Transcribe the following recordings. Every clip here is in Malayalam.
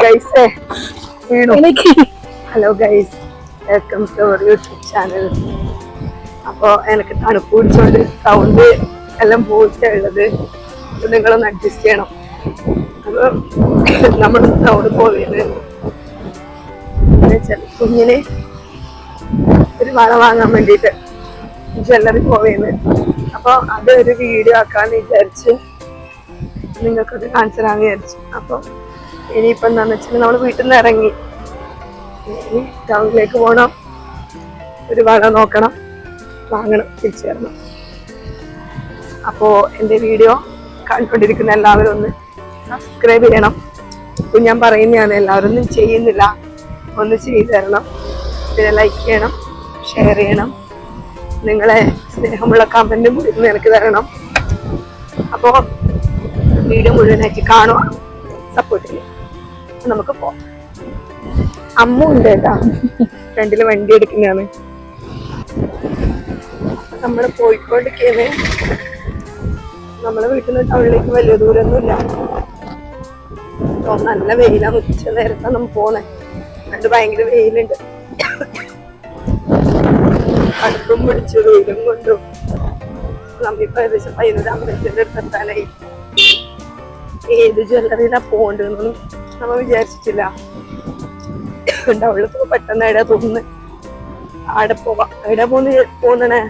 ഗൈസേ വീണു. Hello guys welcome to our YouTube channel അപ്പോൾ എനിക്ക് തണുപ്പ് പിടിച്ചോണ്ട് സൗണ്ട് എല്ലാം പോയിട്ടുള്ളത് നിങ്ങളൊന്ന് അഡ്ജസ്റ്റ് ചെയ്യണം. അപ്പോൾ നമ്മൾ സൗണ്ട് പോയത് കുഞ്ഞിന് ഒരു വള വാങ്ങാൻ വേണ്ടിയിട്ട് ജ്വല്ലറി പോയത് അപ്പോൾ അതൊരു വീഡിയോ ആക്കാമെന്ന് വിചാരിച്ച് നിങ്ങൾക്കത് കാണിച്ചു തരാന്ന് വിചാരിച്ചു അപ്പോൾ ഇനിയിപ്പോൾ എന്താണെന്ന് വെച്ചാൽ നമ്മൾ വീട്ടിൽ നിന്ന് ഇറങ്ങി. ഇനി ടൗണിലേക്ക് പോകണം. ഒരു വള നോക്കണം. വാങ്ങണം. തിരിച്ചു തരണം അപ്പോൾ എന്റെ വീഡിയോ കണ്ടുകൊണ്ടിരിക്കുന്ന എല്ലാവരും ഒന്ന് സബ്സ്ക്രൈബ് ചെയ്യണം. ഇപ്പം ഞാൻ പറയുന്നതാണ് എല്ലാവരും ഒന്നും ചെയ്യുന്നില്ല. ഒന്ന് ചെയ്തു തരണം. പിന്നെ ലൈക്ക് ചെയ്യണം. ഷെയർ ചെയ്യണം. നിങ്ങളെ സ്നേഹമുള്ള കമന്റും കൂടി എനിക്ക് തരണം. അപ്പോൾ വീഡിയോ മുഴുവനാക്കി കാണുക സപ്പോർട്ട് ചെയ്യുക നമുക്ക് പോവാം അമ്മ ഉണ്ട് കേട്ടാ. രണ്ടിൽ വണ്ടി എടുക്കുന്നതാണ്. നമ്മൾ പോയിക്കൊണ്ടിരിക്കുന്നത് നമ്മളെ വീട്ടിൽ നിന്ന് ടൗണിലേക്ക് വലിയ ദൂരമൊന്നുമില്ല. നല്ല വെയിലാണ് ഉച്ച നേരത്താണ് നമ്മൾ പോണേ. കണ്ട് ഭയങ്കര വെയിലുണ്ട്. അടുപ്പും പിടിച്ചു വെയിലും കൊണ്ടും. നമ്മിപ്പോ ഏകദേശം പതിനൊരു അമ്പലത്തിന്റെ അടുത്ത് എത്താനായി. ഏത് ജ്വല്ലറിയിലാ പോകണ്ടെന്നൊന്നും നമ്മൾ വിചാരിച്ചിട്ടില്ല. ഉണ്ടാവുള്ളൂ. പെട്ടെന്ന് എവിടെ തോന്നുന്നു അവിടെ പോവാം. എവിടെ പോന്ന് പോന്നണേ?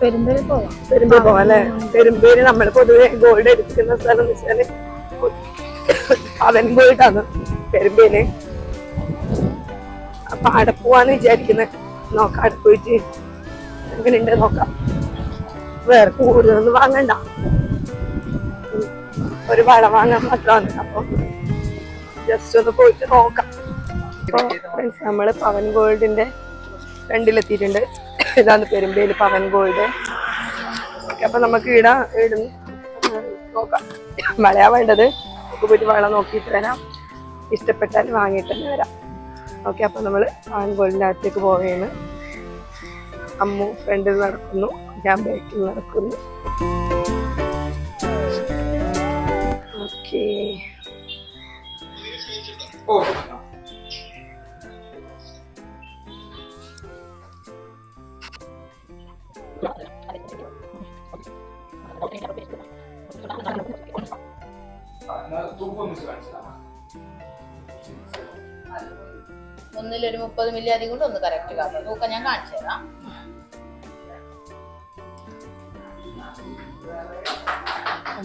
പെരുമ്പേര് പോവാം. പെരുമ്പേര് പോവാം അല്ലെ? പെരുമ്പേര് നമ്മൾ പൊതുവെ ഗോൾഡ് എടുക്കുന്ന സ്ഥലം എന്ന് വെച്ചാൽ അവൻ പോയിട്ടാണ് പെരുമ്പേര് അപ്പൊ അവിടെ പോവാന്ന് വിചാരിക്കുന്നത് നോക്കാം അവിടെ പോയിട്ട് എങ്ങനെയുണ്ട് നോക്കാം. വേറെ കൂടുതലൊന്നും വാങ്ങണ്ട. ഒരു വളം വാങ്ങാൻ മാത്രമാണ് അപ്പൊ ജസ്റ്റ് ഒന്ന് പോയിട്ട് നോക്കാം. നമ്മൾ പവൻ ഗോൾഡിന്റെ ഫ്രണ്ടിലെത്തിയിട്ടുണ്ട് ഇതാണ് പെരുമ്പേൽ പവൻ ഗോൾഡ്. അപ്പൊ നമുക്ക് ഇടാ ഇടുന്ന് നോക്കാം. മഴയാ വേണ്ടത്. നമുക്ക് പോയിട്ട് വള നോക്കിയിട്ട് വരാം. ഇഷ്ടപ്പെട്ടാൽ വാങ്ങിയിട്ട് തന്നെ വരാം. ഓക്കെ അപ്പൊ നമ്മൾ പവൻ ഗോൾഡിന്റെ അകത്തേക്ക് പോവുകയാണ്. അമ്മു ഫ്രണ്ടിൽ നടക്കുന്നു. ഞാൻ ബാക്കിൽ നടക്കുന്നു. ഓക്കേ ഒന്നിലൊരു മുപ്പത് മില്ലി അധികം കൊണ്ട് ഒന്ന് കറക്റ്റ് കാട്ടും തൂക്കം ഞാൻ കാണിച്ചു തരാം.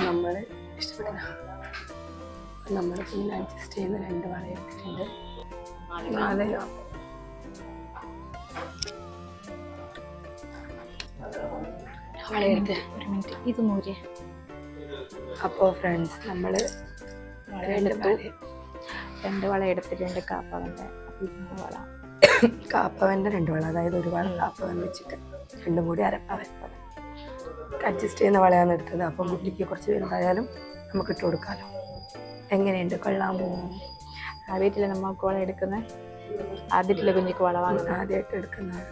നമ്മൾ ഇഷ്ടപ്പെട്ട നമ്മൾ പിന്നെ അഡ്ജസ്റ്റ് ചെയ്യുന്ന രണ്ട് വള എടുത്തിട്ടുണ്ട് നാല് വള എടുത്ത് ഒരു മിനിറ്റ് ഇത് നൂര് അപ്പോൾ ഫ്രണ്ട്സ് നമ്മൾ രണ്ട് വള രണ്ട് വള എടുത്തിട്ടുണ്ട് കാപ്പവന്റെ വള. കാപ്പവന്റെ രണ്ട് വള. അതായത് ഒരു വള കാപ്പവൻ വെച്ചിട്ട് രണ്ടും കൂടി അരപ്പവൻ. അഡ്ജസ്റ്റ് ചെയ്യുന്ന വളയാണ് എടുത്തത്. അപ്പോൾ കുട്ടിക്ക് കുറച്ച് വലുതായാലും നമുക്ക് ഇട്ട് കൊടുക്കാമല്ലോ എങ്ങനെയുണ്ട്? കൊള്ളാമോ ആ വീട്ടിലെ നമ്മൾ കോള എടുക്കുന്നത് ആദ്യത്തിലെ കുഞ്ഞിക്ക് വള വാങ്ങുന്നത് ആദ്യമായിട്ട് എടുക്കുന്നത്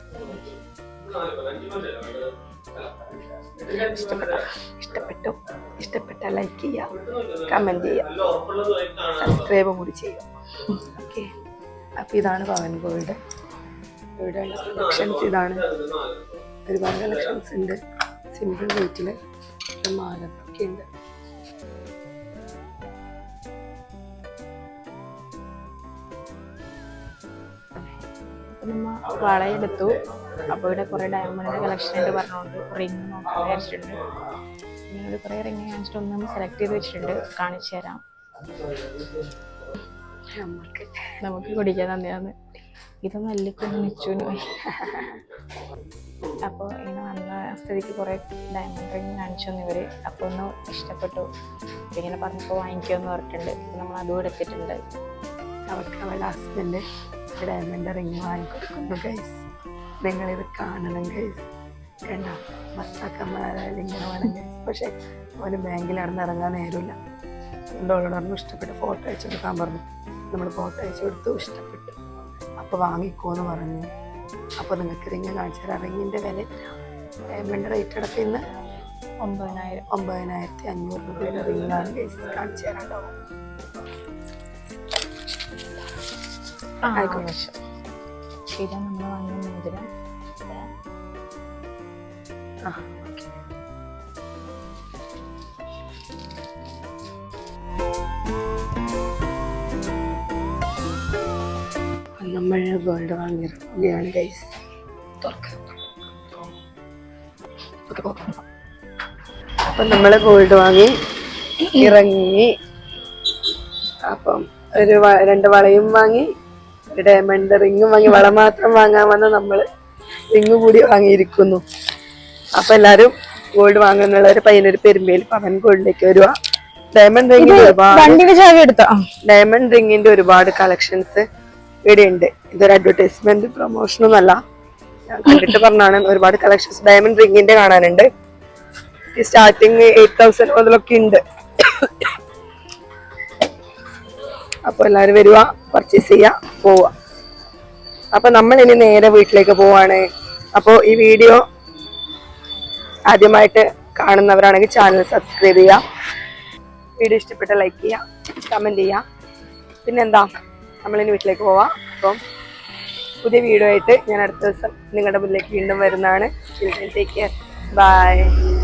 ഇഷ്ടപ്പെട്ടു? ഇഷ്ടപ്പെട്ട. ലൈക്ക് ചെയ്യുക കമന്റ് ചെയ്യുക സബ്സ്ക്രൈബ് കൂടി ചെയ്യുക ഓക്കെ അപ്പോൾ ഇതാണ് പവൻ ഗോൾഡ്. ഇവിടെയുള്ള കളക്ഷൻസ് ഇതാണ്. ഒരുപാട് കളക്ഷൻസ് ഉണ്ട്. സിമ്പിൾ റേറ്റിൽ മാലൊക്കെ ഉണ്ട്. അപ്പൊ വളയെടുത്തു. അപ്പോൾ ഇവിടെ കുറേ ഡയമണ്ടിന്റെ കളക്ഷൻ ഉണ്ട് പറഞ്ഞുകൊണ്ട് റിങ് നോക്കാൻ വിചാരിച്ചിട്ടുണ്ട് ഇങ്ങനെ കുറേ റിങ് കാണിച്ചിട്ട് ഒന്ന് സെലക്ട് ചെയ്ത് വെച്ചിട്ടുണ്ട്. കാണിച്ചു തരാം. നമുക്ക് നമുക്ക് കുടിക്കാൻ തന്നെയാണ്. ഇത് മല്ലിക്കൊന്ന് നിച്ചുവിന് പോയി അപ്പോൾ ഇങ്ങനെ വന്ന സ്ഥിതിക്ക് കുറേ ഡയമണ്ട് റിങ് കാണിച്ചു തന്നു ഇവർ അപ്പോൾ ഒന്ന് ഇഷ്ടപ്പെട്ടു. ഇങ്ങനെ പറഞ്ഞപ്പോൾ വാങ്ങിക്കുമെന്ന് പറഞ്ഞിട്ടുണ്ട്. നമ്മൾ അതും എടുത്തിട്ടുണ്ട്. അവർക്ക് അവളുടെ ഹസ്ബൻഡ് ഡയമണ്ട് റിങ് വാങ്ങിക്കൊടുക്കുന്നു ഗൈസ് നിങ്ങളിത് കാണണം ഗൈസ് കണ്ട? ഭർത്താക്കന്മാരായാലും ഇങ്ങനെ വേണം ഗൈസ് പക്ഷേ അവന് ബാങ്കിൽ നടന്ന് ഇറങ്ങാൻ നേരമില്ല. അതുകൊണ്ട് അവളോട് പറഞ്ഞു ഇഷ്ടപ്പെട്ട് ഫോട്ടോ അയച്ചു കൊടുക്കാൻ പറഞ്ഞു. നമ്മൾ ഫോട്ടോ അയച്ചു കൊടുത്തു ഇഷ്ടപ്പെട്ടു. അപ്പോൾ വാങ്ങിക്കോന്ന് പറഞ്ഞു. അപ്പോൾ നിങ്ങൾക്ക് റിങ് കാണിച്ചു തരാം. റിങ്ങിന്റെ വില ഡയമണ്ട് റേറ്റ് അടക്കം ഇന്ന് ഒമ്പതിനായിരം. ഒമ്പതിനായിരത്തി അഞ്ഞൂറ് രൂപയുടെ റിങ്ങാണ് ഗൈസ് കാണിച്ചു തരാം ആവശ്യം ഇതാ നമ്മൾ വാങ്ങിയ മോതിരം. ആ ഓക്കെ. നമ്മൾ ഗോൾഡ് വാങ്ങിയാണ് ഗൈസ് അപ്പം നമ്മൾ ഗോൾഡ് വാങ്ങി ഇറങ്ങി. അപ്പം ഒരു രണ്ട് വളയും വാങ്ങി ഡയമണ്ട് റിങ്ങും വാങ്ങി വള മാത്രം വാങ്ങാൻ വന്ന നമ്മൾ റിങ് കൂടി വാങ്ങിയിരിക്കുന്നു. അപ്പൊ എല്ലാരും ഗോൾഡ് വാങ്ങുന്നുള്ള ഒരു പയ്യനൊരു പെരുമ്പേൽ പവൻ ഗോൾഡിലേക്ക് വരുക ഡയമണ്ട് റിങ്ങിന്റെ ഒരുപാട് ഡയമണ്ട് റിങ്ങിന്റെ ഒരുപാട് കളക്ഷൻസ് ഇവിടെ ഉണ്ട് ഇതൊരു അഡ്വർടൈസ്മെന്റ് പ്രൊമോഷൻ അല്ല. ഞാൻ കണ്ടിട്ട് പറഞ്ഞാണ് ഒരുപാട് കളക്ഷൻസ് ഡയമണ്ട് റിങ്ങിന്റെ കാണാനുണ്ട്. സ്റ്റാർട്ടിങ് എയ്റ്റ് തൗസൻഡ് മുതലൊക്കെ ഉണ്ട്. അപ്പൊ എല്ലാരും വരുക പർച്ചേസ് ചെയ്യുക പോവുക അപ്പോൾ നമ്മൾ ഇനി നേരെ വീട്ടിലേക്ക് പോവാണ്. അപ്പോൾ ഈ വീഡിയോ ആദ്യമായിട്ട് കാണുന്നവരാണെങ്കിൽ ചാനൽ സബ്സ്ക്രൈബ് ചെയ്യുക വീഡിയോ ഇഷ്ടപ്പെട്ട ലൈക്ക് ചെയ്യുക കമന്റ് ചെയ്യുക പിന്നെന്താ നമ്മളിനി വീട്ടിലേക്ക് പോവാം. അപ്പം പുതിയ വീഡിയോ ആയിട്ട് ഞാൻ അടുത്ത ദിവസം നിങ്ങളുടെ മുന്നിലേക്ക് വീണ്ടും വരുന്നതാണ്. ടേക്ക് കെയർ ബൈ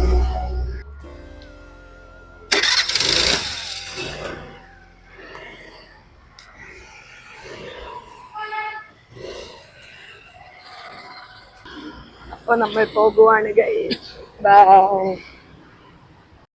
അപ്പോൾ നമ്മൾ പോകുവാണ് ഗൈസ് ബൈ